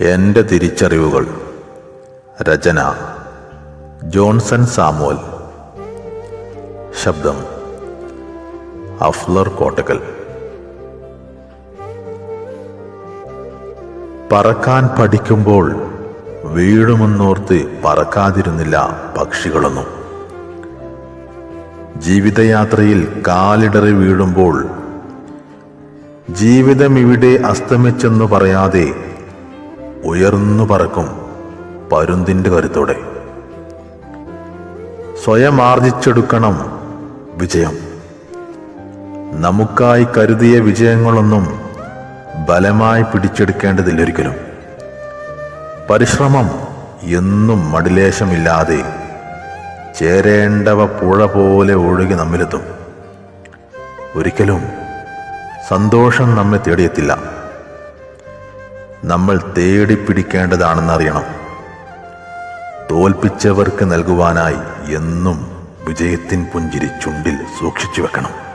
എന്റെ തിരിച്ചറിവുകൾ. രചന ജോൺസൺ സാമുവൽ. ശബ്ദം അഫ്ലർ കോട്ടക്കൽ. പറക്കാൻ പഠിക്കുമ്പോൾ വീഴുമെന്നോർത്ത് പറക്കാതിരുന്നില്ല പക്ഷികളൊന്നും. ജീവിതയാത്രയിൽ കാലിടറി വീഴുമ്പോൾ ജീവിതം ഇവിടെ അസ്തമിച്ചെന്ന് പറയാതെ ഉയർന്നു പറക്കും പരുന്തിന്റെ കരുത്തോടെ. സ്വയം ആർജിച്ചെടുക്കണം വിജയം. നമുക്കായി കരുതിയ വിജയങ്ങളൊന്നും ബലമായി പിടിച്ചെടുക്കേണ്ടതില്ലൊരിക്കലും പരിശ്രമം എന്നും മടിലേശമില്ലാതെ ചേരേണ്ടവ പുഴ പോലെ ഒഴുകി നമ്മിലെത്തും. ഒരിക്കലും സന്തോഷം നമ്മെ തേടിയെത്തില്ല. നമ്മൾ തേടിപ്പിടിക്കേണ്ടതാണെന്നറിയണം. തോൽപ്പിച്ചവർക്ക് നൽകുവാനായി എന്നും വിജയത്തിൻ പുഞ്ചിരി ചുണ്ടിൽ സൂക്ഷിച്ചു വെക്കണം